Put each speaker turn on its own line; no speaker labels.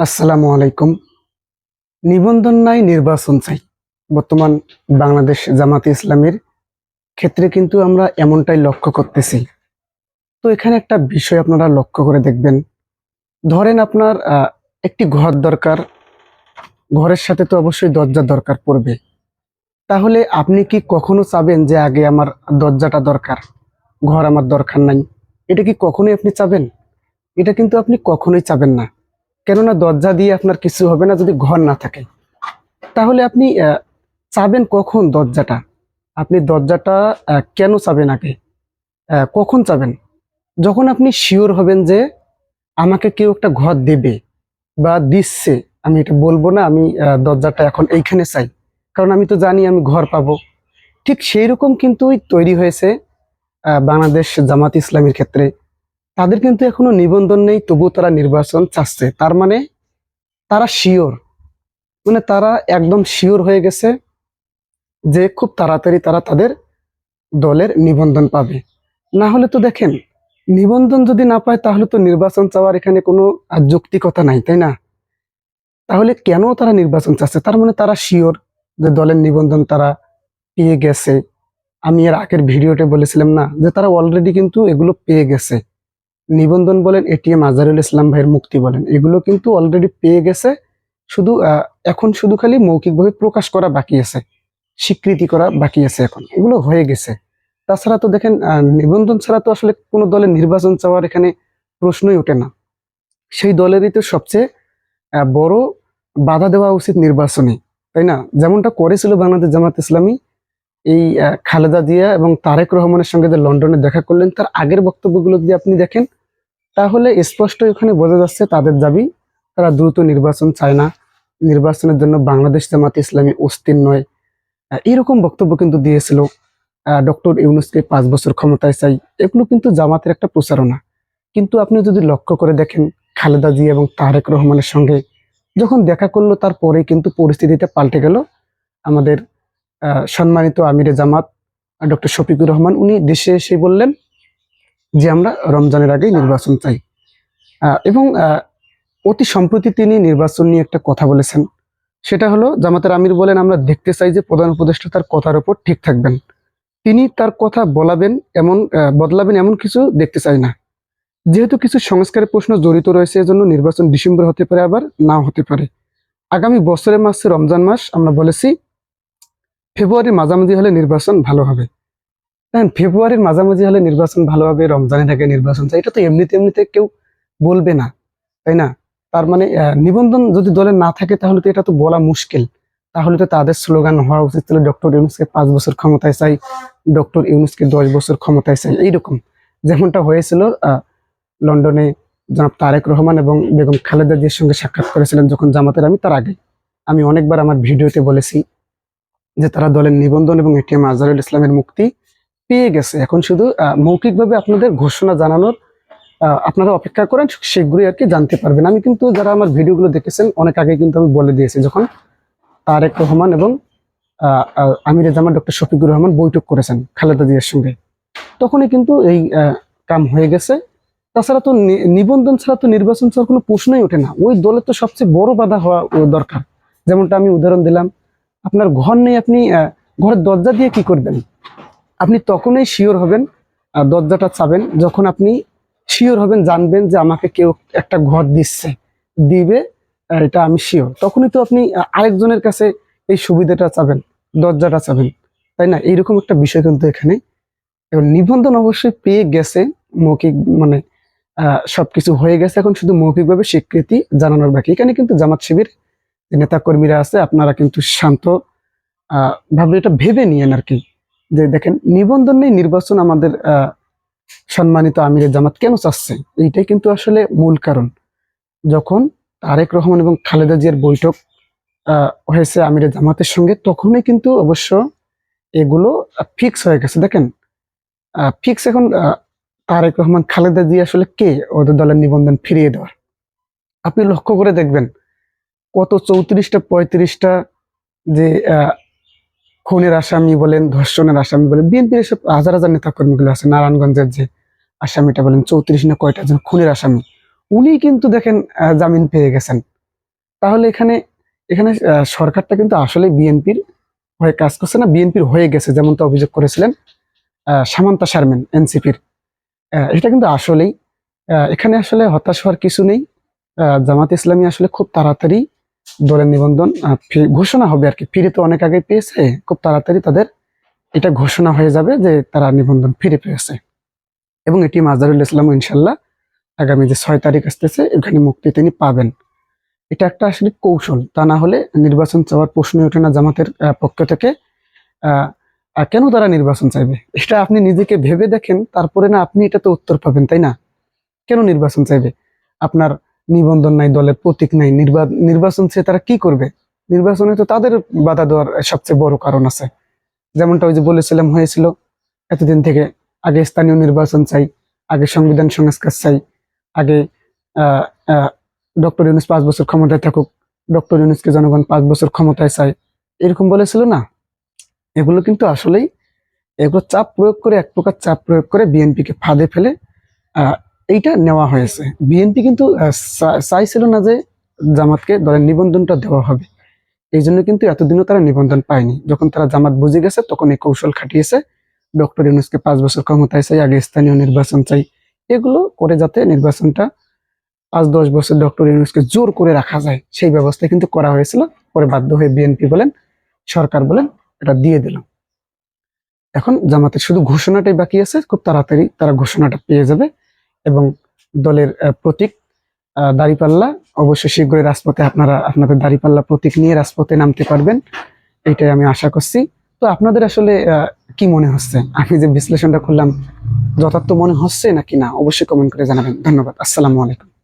আসসালামু আলাইকুম। নিবন্ধন নাই, নির্বাচন চাই। বর্তমান বাংলাদেশ জামাতে ইসলামের ক্ষেত্রে কিন্তু আমরা এমনটাই লক্ষ্য করতেছি। তো এখানে একটা বিষয় আপনারা লক্ষ্য করে দেখবেন। ধরেন আপনার একটি ঘর দরকার। ঘরের সাথে তো অবশ্যই দরজা দরকার পড়বে। তাহলে আপনি কি কখনো চাবেন যে আগে আমার দরজাটা দরকার, ঘর আমার দরকার নাই? এটা কি কখনোই আপনি চাবেন? এটা কিন্তু আপনি কখনোই চাবেন না। কেননা দরজা দিয়ে আপনার কিছু হবে না যদি ঘর না থাকে। তাহলে আপনি চাবেন কখন দরজাটা? আপনি দরজাটা কেন চাবেন আগে? কখন চাবেন? যখন আপনি শিওর হবেন যে আমাকে কেউ একটা ঘর দেবে বা দিচ্ছে, আমি এটা বলব না, আমি দরজাটা এখন এইখানে চাই। কারণ আমি তো জানি আমি ঘর পাবো। ঠিক সেই রকম কিন্তু তৈরি হয়েছে বাংলাদেশ জামাত ইসলামের ক্ষেত্রে। তাদের কিন্তু এখনও নিবন্ধন নেই, তবুও তারা নির্বাচন চাচ্ছে। তার মানে তারা শিওর। মানে তারা একদম শিওর হয়ে গেছে যে খুব তাড়াতাড়ি তারা তাদের দলের নিবন্ধন পাবে। না হলে তো দেখেন, নিবন্ধন যদি না পায় তাহলে তো নির্বাচন চাওয়ার এখানে কোনো যৌক্তিকতা নাই, তাই না? তাহলে কেন তারা নির্বাচন চাচ্ছে? তার মানে তারা শিওর যে দলের নিবন্ধন তারা পেয়ে গেছে। আমি এর আগের ভিডিওতে বলেছিলাম না যে তারা অলরেডি কিন্তু এগুলো পেয়ে গেছে। নিবন্ধন বলেন এটিএম আজারুল ইসলাম ভাইয়ের মুক্তি বলেন। এগুলো কিন্তু অলরেডি পেয়ে গেছে, শুধু এখন শুধু খালি মৌখিকভাবে প্রকাশ করা বাকি আছে, স্বীকৃতি করা বাকি আছে এখন। এগুলো হয়ে গেছে। তাছাড়া তো দেখেন নিবন্ধন ছাড়া তো আসলে কোনো দলের নির্বাচন চাওয়ার এখানে প্রশ্নই ওঠে না। সেই দলেরই তো সবচেয়ে বড় বাধা দেওয়া উচিত নির্বাচনে, তাই না? যেমনটা করেছিল বাংলাদেশ জামাত ইসলামী, এই খালেদা জিয়া এবং তারেক রহমানের সঙ্গে যে লন্ডনে দেখা করলেন, তার আগের বক্তব্যগুলো যদি আপনি দেখেন তাহলে স্পষ্ট এখানে বোঝা যাচ্ছে তাদের দাবি, তারা দ্রুত নির্বাচন চায় না। নির্বাচনের জন্য বাংলাদেশ জামাত ইসলামী অস্থির নয়। এরকম বক্তব্য কিন্তু দিয়েছিল ডক্টর ইউনুসকে পাঁচ বছর ক্ষমতায় চাই। এগুলো কিন্তু জামাতের একটা প্রচারণা। কিন্তু আপনি যদি লক্ষ্য করে দেখেন, খালেদা জিয়া এবং তারেক রহমানের সঙ্গে যখন দেখা করল তারপরে কিন্তু পরিস্থিতিটা পাল্টে গেল। আমাদের সম্মানিত আমিরে জামাত ডক্টর শফিকুর রহমান, উনি দেশে এসে বললেন যে আমরা রমজানের আগেই নির্বাচন চাই। এবং অতি সম্প্রতি তিনি নির্বাচন নিয়ে একটা কথা বলেছেন। সেটা হলো, জামাতের আমির বলেন, আমরা দেখতে চাই যে প্রধান উপদেষ্টা তার কথার উপর ঠিক থাকবেন। তিনি তার কথা বলাবেন এমন বদলাবেন এমন কিছু দেখতে চাই না। যেহেতু কিছু সংস্কারের প্রশ্ন জড়িত রয়েছে, এজন্য নির্বাচন ডিসেম্বর হতে পারে, আবার নাও হতে পারে। আগামী বছরের মাসে রমজান মাস আমরা বলেছি ফেব্রুয়ারি মাঝামাঝি হলে নির্বাচন ভালো হবে। দেখেন ফেব্রুয়ারির মাঝামাঝি হলে নির্বাচন ভালো হবে রমজানের আগে নির্বাচন চাই। এটা তো এমনিতে এমনিতে কেউ বলবে না, তাই না? তার মানে নিবন্ধন যদি দলে না থাকে তাহলে তো এটা তো বলা মুশকিল। তাহলে তো তাদের স্লোগান হওয়া উচিত ছিল, ডক্টর ইউনুসকে পাঁচ বছর ক্ষমতায় চাই, ডক্টর ইউনুসকে দশ বছর ক্ষমতায় চাই, এইরকম। যেমনটা হয়েছিল লন্ডনে জনাব তারেক রহমান এবং বেগম খালেদা জিয়ার সঙ্গে সাক্ষাৎ করেছিলেন যখন জামাতের, আমি তার আগে। আমি অনেকবার আমার ভিডিওতে বলেছি যে তারা দলের নিবন্ধন এবং এটিএম আজহারুল ইসলামের মুক্তি পেয়ে গেছে। এখন শুধু মৌখিকভাবে আপনাদের ঘোষণা জানানোর আপনারা অপেক্ষা করেন, শীঘ্রই আর কি জানতে পারবেন। আমি কিন্তু যারা আমার ভিডিওগুলো দেখেছেন, অনেক আগে কিন্তু আমি বলে দিয়েছি, যখন তারেক রহমান এবং আমিরে জামান ডক্টর শফিকুর রহমান বৈঠক করেছেন খালেদা জিয়ার সঙ্গে। তখনই কিন্তু এই কাম হয়ে গেছে। তাছাড়া তো নিবন্ধন ছাড়া তো নির্বাচন ছাড়া কোনো প্রশ্নই ওঠে না। ওই দলের তো সবচেয়ে বড় বাধা হওয়া দরকার। যেমনটা আমি উদাহরণ দিলাম, আপনার ঘর নেই আপনি ঘরের দরজা দিয়ে কি করবেন? আপনি তখনই শিওর হবেন দরজাটা চাবেন, যখন আপনি শিওর হবেন, জানবেন যে আমাকে কেউ একটা ঘর দিচ্ছে, দিবে এটা আমি শিওর তখনই তো আপনি আরেকজনের কাছে এই সুবিধাটা চাবেন, দরজাটা চাবেন। তাই না? এইরকম একটা বিষয় কিন্তু এখানে। এবং নিবন্ধন অবশ্যই পেয়ে গেছে, মৌখিক মানে সবকিছু হয়ে গেছে। এখন শুধু মৌখিকভাবে স্বীকৃতি জানানোর বাকি। এখানে কিন্তু জামাত শিবির, যে নেতা কর্মীরা আছে, আপনারা কিন্তু শান্ত ভাবে এটা ভেবে নিয়েন আর কি। যে দেখেন, নিবন্ধন নেই, নির্বাচন আমাদের সম্মানিত আমিরের জামাত কেন চাচ্ছে? এইটাই কিন্তু আসলে মূল কারণ। যখন তারেক রহমান এবং খালেদা জিয়ার বৈঠক হয়েছে আমিরের জামাতের সঙ্গে, তখনই কিন্তু অবশ্য এগুলো ফিক্স হয়ে গেছে। দেখেন ফিক্স এখন তারেক রহমান, খালেদা জিয়া আসলে কে? ওদের দলের নিবন্ধন ফিরিয়ে দেওয়ার। আপনি লক্ষ্য করে দেখবেন, কত চৌত্রিশটা, পঁয়ত্রিশটা যে খুনের আসামি বলেন, ধর্ষণের আসামি বলেন বিএনপির এসব হাজার হাজার নেতা কর্মীগুলো আছে, নারায়ণগঞ্জের যে আসামিটা বলেন, চৌত্রিশ না কয়টা যেন খুনের আসামি, উনি কিন্তু দেখেন জামিন পেয়ে গেছেন। তাহলে এখানে এখানে সরকারটা কিন্তু আসলে বিএনপির হয়ে কাজ করছে না বিএনপির হয়ে গেছে, যেমন তো অভিযোগ করেছিলেন সামান্তা শারমেন এনসিপির এটা কিন্তু আসলেই এখানে আসলে হতাশ হওয়ার কিছু নেই জামাত ইসলামী আসলে খুব তাড়াতাড়ি দলের নিবন্ধন ঘোষণা হবে আর কি। ফিরে তো অনেক আগে পেয়েছে, খুব তাড়াতাড়ি তাদের এটা ঘোষণা হয়ে যাবে যে তারা নিবন্ধন ফিরে পেয়েছে। এবং এটি মাজারুল ইসলাম ইনশাল্লাহ আগামী যে ছয় তারিখ আসতেছে, এখানে মুক্তি তিনি পাবেন। এটা একটা আসলে কৌশল, তা না হলে নির্বাচন চাওয়ার প্রশ্নই ওঠে না জামাতের পক্ষ থেকে। কেন তারা নির্বাচন চাইবে? এটা আপনি নিজেকে ভেবে দেখেন, তারপরে না আপনি এটা তো উত্তর পাবেন, তাই না? কেন নির্বাচন চাইবে? আপনার নিবন্ধন নাই, দলের প্রতীক নাই, নির্বা- নির্বাচন চেয়ে তারা কি করবে? নির্বাচনে তো তাদের বাধা দেওয়ার সবচেয়ে বড় কারণ আছে। যেমনটা ওই যে বলেছিলাম, হয়েছিল এতদিন থেকে আগে স্থানীয় নির্বাচন চাই, আগে সংবিধান সংস্কার চাই, আগে ডক্টর ইউনুস পাঁচ বছর ক্ষমতায় থাকুক, ডক্টর ইউনুসকে জনগণ পাঁচ বছর ক্ষমতায় চাই এরকম বলেছিল না? এগুলো কিন্তু আসলেই, এগুলো চাপ প্রয়োগ করে, এক প্রকার চাপ প্রয়োগ করে বিএনপিকে ফাঁদে ফেলে এইটা নেওয়া হয়েছে। বিএনপি কিন্তু চাইছিল না যে জামাতকে দলের নিবন্ধনটা দেওয়া হবে। এই জন্য কিন্তু এতদিনও তারা নিবন্ধন পায়নি। যখন তারা জামাত বুঝে গেছে তখন এই কৌশল খাটিয়েছে। ডক্টর ইউনুসকে পাঁচ বছর ক্ষমতায় চাই, আগে স্থানীয় নির্বাচন চাই। এগুলো করে যাতে নির্বাচনটা পাঁচ, দশ বছর ডক্টর ইউনুসকে জোর করে রাখা যায়, সেই ব্যবস্থা কিন্তু করা হয়েছিল। পরে বাধ্য হয়ে বিএনপি বলেন, সরকার বলেন, এটা দিয়ে দিল এখন জামাতের শুধু ঘোষণাটাই বাকি আছে, খুব তাড়াতাড়ি তারা ঘোষণাটা পেয়ে যাবে। এবং দলের প্রতীক দাঁড়িপাল্লা। অবশ্যই শীঘ্রই রাজপথে আপনারা আপনাদের দাঁড়িপাল্লা প্রতীক নিয়ে রাজপথে নামতে পারবেন। এটাই আমি আশা করছি। তো আপনাদের আসলে কি মনে হচ্ছে? আমি যে বিশ্লেষণটা করলাম, যথার্থ মনে হচ্ছে নাকি না? অবশ্যই কমেন্ট করে জানাবেন। ধন্যবাদ। আসসালামু আলাইকুম।